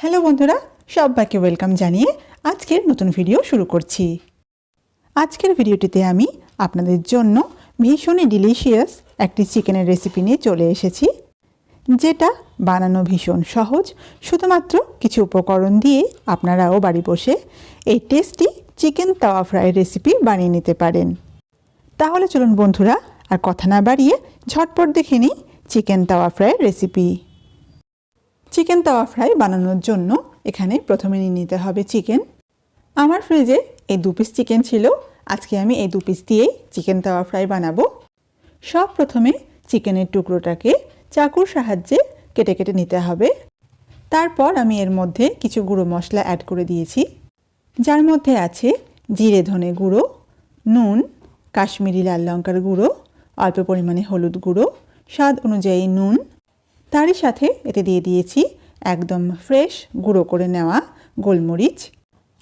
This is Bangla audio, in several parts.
হ্যালো বন্ধুরা সবাইকে ওয়েলকাম জানিয়ে আজকের নতুন ভিডিও শুরু করছি। আজকের ভিডিওটিতে আমি আপনাদের জন্য ভীষণই ডিলিশিয়াস একটি চিকেনের রেসিপি নিয়ে চলে এসেছি, যেটা বানানো ভীষণ সহজ, শুধুমাত্র কিছু উপকরণ দিয়ে আপনারাও বাড়ি বসে এই tasty chicken tawa fry recipe বানিয়ে নিতে পারেন। তাহলে চলুন বন্ধুরা, আর কথা না বাড়িয়ে ঝটপট দেখে নিই chicken tawa fry recipe chicken tawa fry বানানোর জন্য এখানে প্রথমে নিয়ে নিতে হবে চিকেন আমার ফ্রিজে এই দু পিস চিকেন ছিল। আজকে আমি এই দু পিস দিয়েই চিকেন তাওয়া ফ্রাই বানাবো। সব প্রথমে চিকেনের টুকরোটাকে চাকুর সাহায্যে কেটে কেটে নিতে হবে। তারপর আমি এর মধ্যে কিছু গুঁড়ো মশলা অ্যাড করে দিয়েছি। যার মধ্যে আছে জিরে ধনে গুঁড়ো, নুন, কাশ্মীরি লাল লঙ্কার গুঁড়ো, অল্প পরিমাণে হলুদ গুঁড়ো, স্বাদ অনুযায়ী নুন তারই সাথে এতে দিয়ে দিয়েছি একদম ফ্রেশ গুঁড়ো করে নেওয়া গোলমরিচ।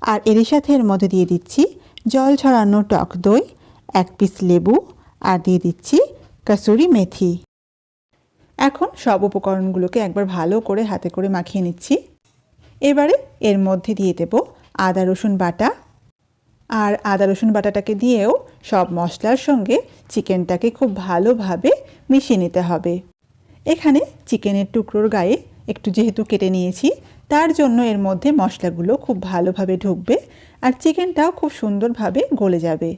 আর এরই সাথে এর মধ্যে দিয়ে দিচ্ছি জল ছড়ানো টক দই, এক পিস লেবু আর দিয়ে দিচ্ছি কাসুরি মেথি। এখন সব উপকরণগুলোকে একবার ভালো করে হাতে করে মাখিয়ে নিচ্ছি। এবারে এর মধ্যে দিয়ে দেব আদা, রসুন বাটা। আর আদা, রসুন বাটাটাকে দিয়েও সব মশলার সঙ্গে চিকেনটাকে খুব ভালোভাবে মিশিয়ে নিতে হবে। এখানে চিকেনের টুকরোর গায়ে একটু যেহেতু কেটে নিয়েছি, তার জন্য এর মধ্যে মশলাগুলো খুব ভালোভাবে ঢুকবে আর চিকেনটাও খুব সুন্দরভাবে গলে যাবে।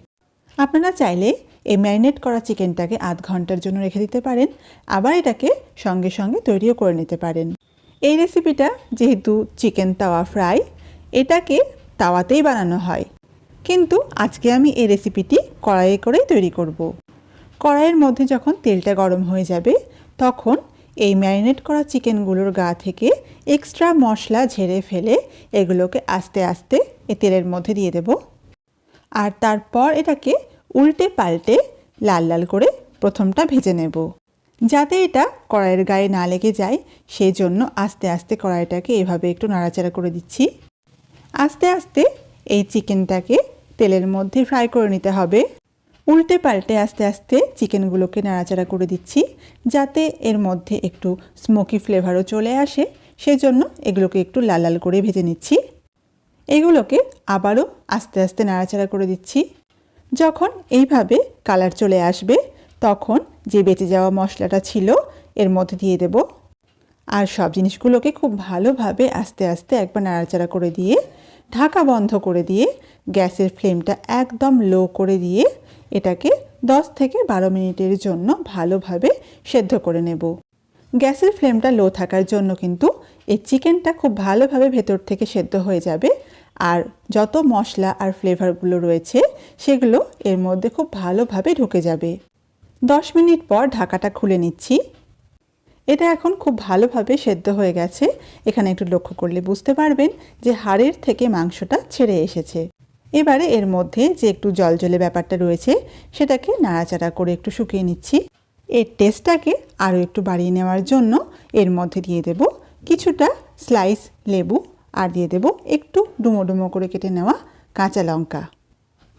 আপনারা চাইলে এই ম্যারিনেট করা চিকেনটাকে আধ ঘণ্টার জন্য রেখে দিতে পারেন, আবার এটাকে সঙ্গে সঙ্গে তৈরিও করে নিতে পারেন। এই রেসিপিটা যেহেতু চিকেন তাওয়া ফ্রাই, এটাকে তাওয়াতেই বানানো হয়। কিন্তু আজকে আমি এই রেসিপিটি কড়াইয়ে করেই তৈরি করব। কড়াইয়ের মধ্যে যখন তেলটা গরম হয়ে যাবে তখন এই ম্যারিনেট করা চিকেনগুলোর গা থেকে এক্সট্রা মশলা ঝেড়ে ফেলে এগুলোকে আস্তে আস্তে এ তেলের মধ্যে দিয়ে দেব। আর তারপর এটাকে উল্টে পাল্টে লাল লাল করে প্রথমটা ভেজে নেব। যাতে এটা কড়াইয়ের গায়ে না লেগে যায়, সেই জন্য আস্তে আস্তে কড়াইটাকে এভাবে একটু নাড়াচাড়া করে দিচ্ছি। আস্তে আস্তে এই চিকেনটাকে তেলের মধ্যে ফ্রাই করে নিতে হবে। উল্টে পাল্টে আস্তে আস্তে চিকেনগুলোকে নাড়াচাড়া করে দিচ্ছি, যাতে এর মধ্যে একটু স্মোকি ফ্লেভারও চলে আসে। সেজন্য এগুলোকে একটু লাল লাল করে ভেজে নিচ্ছি। এগুলোকে আবারও আস্তে আস্তে নাড়াচাড়া করে দিচ্ছি। যখন এইভাবে কালার চলে আসবে, তখন যে বেঁচে যাওয়া মশলাটা ছিল, এর মধ্যে দিয়ে দেব। আর সব জিনিসগুলোকে খুব ভালোভাবে আস্তে আস্তে একবার নাড়াচাড়া করে দিয়ে, ঢাকা বন্ধ করে দিয়ে, গ্যাসের ফ্লেমটা একদম লো করে দিয়ে এটাকে 10 থেকে বারো মিনিটের জন্য ভালোভাবে সেদ্ধ করে নেব। গ্যাসের ফ্লেমটা লো থাকার জন্য কিন্তু এই চিকেনটা খুব ভালোভাবে ভেতর থেকে সেদ্ধ হয়ে যাবে। আর যত মশলা আর ফ্লেভারগুলো রয়েছে, সেগুলো এর মধ্যে খুব ভালোভাবে ঢুকে যাবে। 10 মিনিট পর ঢাকাটা খুলে নিচ্ছি। এটা এখন খুব ভালোভাবে সেদ্ধ হয়ে গেছে। এখানে একটু লক্ষ্য করলে বুঝতে পারবেন যে হাড়ের থেকে মাংসটা ছেড়ে এসেছে। এবারে এর মধ্যে যে একটু জল জলে ব্যাপারটা রয়েছে, সেটাকে নাড়াচাড়া করে একটু শুকিয়ে নিচ্ছি। এর টেস্টটাকে আরও একটু বাড়িয়ে নেওয়ার জন্য এর মধ্যে দিয়ে দেব কিছুটা স্লাইস লেবু আর দিয়ে দেব একটু ডুমো ডুমো করে কেটে নেওয়া কাঁচা লঙ্কা।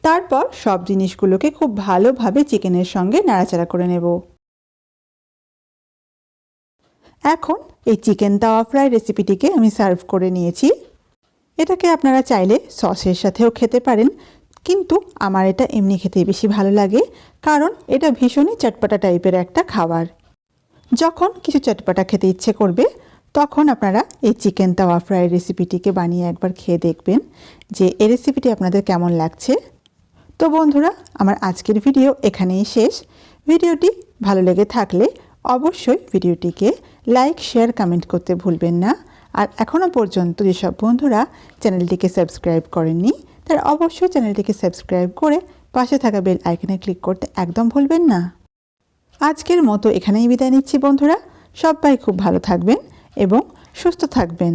তারপর সব জিনিসগুলোকে খুব ভালোভাবে চিকেনের সঙ্গে নাড়াচাড়া করে নেব। এখন এই চিকেন তাওয়া ফ্রাই রেসিপিটিকে আমি সার্ভ করে নিয়েছি। এটাকে আপনারা চাইলে সসের সাথেও খেতে পারেন, কিন্তু আমার এটা এমনি খেতে বেশি ভালো লাগে, কারণ এটা ভীষণই চটপটা টাইপের একটা খাবার। যখন কিছু চটপটা খেতে ইচ্ছে করবে, তখন আপনারা এই চিকেন তাওয়া ফ্রাই রেসিপিটিকে বানিয়ে একবার খেয়ে দেখবেন যে এই রেসিপিটি আপনাদের কেমন লাগছে। তো বন্ধুরা, আমার আজকের ভিডিও এখানেই শেষ। ভিডিওটি ভালো লেগে থাকলে অবশ্যই ভিডিওটিকে লাইক, শেয়ার, কমেন্ট করতে ভুলবেন না। আর এখনও পর্যন্ত যেসব বন্ধুরা চ্যানেলটিকে সাবস্ক্রাইব করেননি, তারা অবশ্যই চ্যানেলটিকে সাবস্ক্রাইব করে পাশে থাকা বেল আইকনে ক্লিক করতে একদম ভুলবেন না। আজকের মতো এখানেই বিদায় নিচ্ছি বন্ধুরা। সবাই খুব ভালো থাকবেন এবং সুস্থ থাকবেন।